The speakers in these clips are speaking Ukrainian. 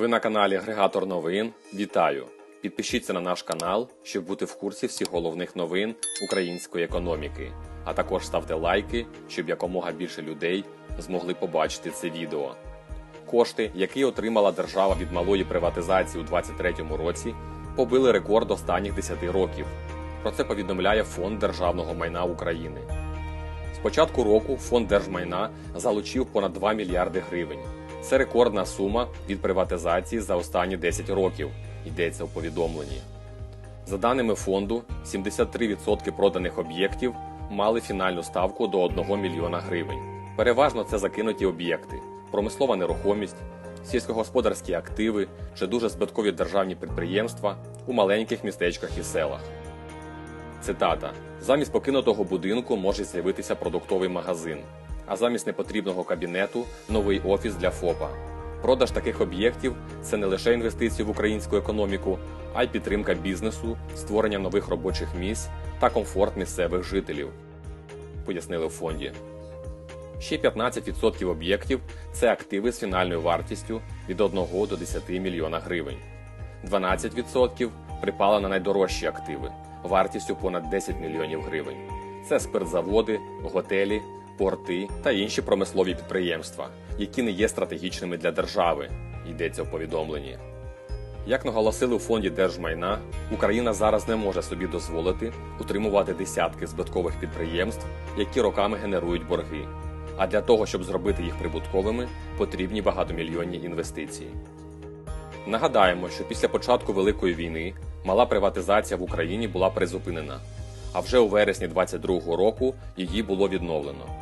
Ви на каналі Агрегатор новин. Вітаю! Підпишіться на наш канал, щоб бути в курсі всіх головних новин української економіки. А також ставте лайки, щоб якомога більше людей змогли побачити це відео. Кошти, які отримала держава від малої приватизації у 2023 році, побили рекорд останніх 10 років. Про це повідомляє Фонд державного майна України. З початку року фонд держмайна залучив понад 2 мільярди гривень. Це рекордна сума від приватизації за останні 10 років, йдеться у повідомленні. За даними фонду, 73% проданих об'єктів мали фінальну ставку до 1 мільйона гривень. Переважно це закинуті об'єкти, промислова нерухомість, сільськогосподарські активи чи дуже збиткові державні підприємства у маленьких містечках і селах. Цитата: замість покинутого будинку може з'явитися продуктовий магазин, а замість непотрібного кабінету новий офіс для ФОПа. Продаж таких об'єктів це не лише інвестиції в українську економіку, а й підтримка бізнесу, створення нових робочих місць та комфорт місцевих жителів, пояснили в фонді. Ще 15% об'єктів це активи з фінальною вартістю від 1 до 10 мільйона гривень. 12% припали на найдорожчі активи вартістю понад 10 мільйонів гривень. Це спиртзаводи, готелі, порти та інші промислові підприємства, які не є стратегічними для держави, йдеться в повідомленні. Як наголосили у фонді держмайна, Україна зараз не може собі дозволити утримувати десятки збиткових підприємств, які роками генерують борги. А для того, щоб зробити їх прибутковими, потрібні багатомільйонні інвестиції. Нагадаємо, що після початку Великої війни мала приватизація в Україні була призупинена, а вже у вересні 2022 року її було відновлено.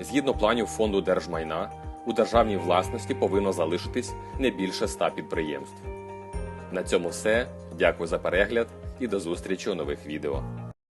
Згідно планів фонду держмайна, у державній власності повинно залишитись не більше 100 підприємств. На цьому все. Дякую за перегляд і до зустрічі у нових відео.